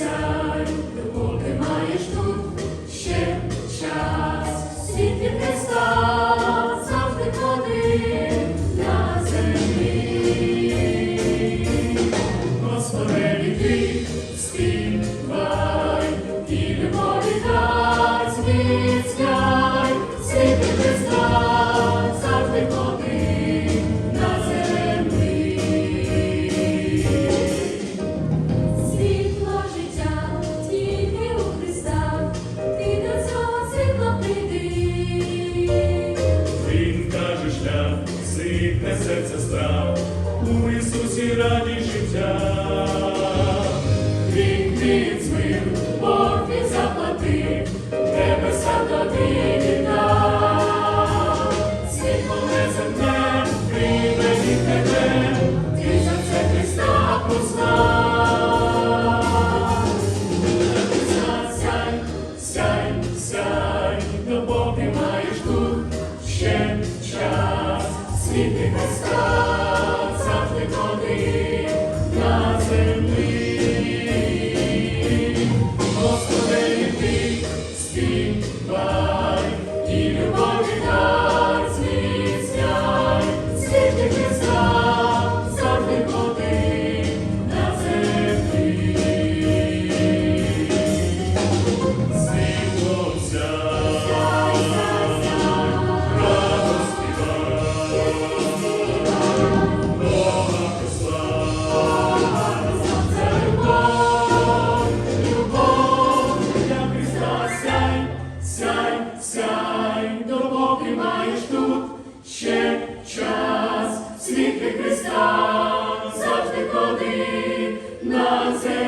сяй, ще час, світ від Христа завжди на землі, Господи, ти співай і любові дасть міцня. ситне серце страв, у Ісусі раді життя. Отця завжди води на землі. Blessed